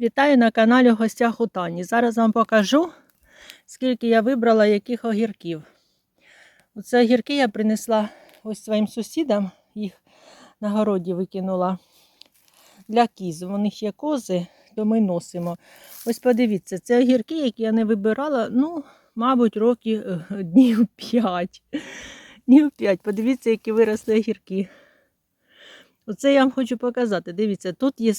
Вітаю на каналі в гостях у Тані. Зараз вам покажу, скільки я вибрала яких огірків. Оце огірки я принесла ось своїм сусідам, їх на городі викинула для кіз. У них є кози, то ми носимо. Ось подивіться, це огірки, які я не вибирала, ну, мабуть, років е, днів 5. Днів 5. Подивіться, які виросли огірки. Оце я вам хочу показати. Дивіться, тут є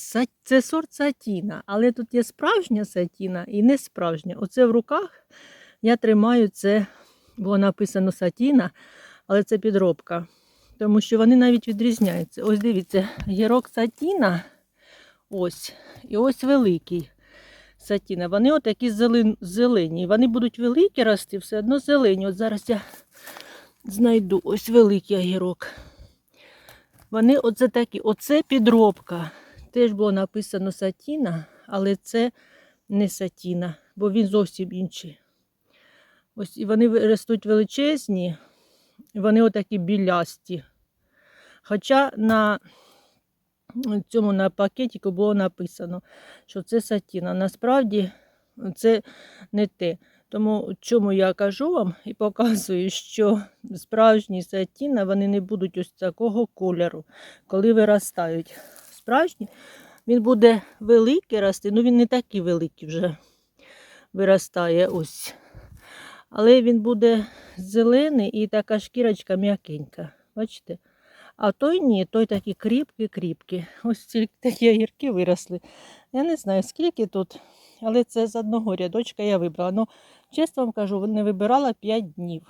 це сорт сатіна, але тут є справжня сатіна і не справжня. Оце в руках я тримаю це, бо написано сатіна, але це підробка. Тому що вони навіть відрізняються. Ось дивіться, гірок сатіна, ось, і ось великий сатіна. Вони отакі зелен- зелені. Вони будуть великі рости, все одно зелені. От зараз я знайду ось великий огірок. Вони оце такі, оце підробка. Теж було написано сатіна, але це не сатіна, бо він зовсім інший. Ось і вони ростуть величезні, вони отакі білясті. Хоча на цьому на пакетику було написано, що це сатіна. Насправді це не те. Тому чому я кажу вам і показую, що справжні сатіна вони не будуть ось такого кольору, коли виростають. Справжні він буде великий рости, ну він не такий великий вже виростає ось. Але він буде зелений і така шкірочка м'якенька. Бачите? А той ні, той такі кріпкі-кріпкі. Ось такі огірки виросли. Я не знаю, скільки тут, але це з одного рядочка я вибрала. Ну, чесно вам кажу, не вибирала 5 днів.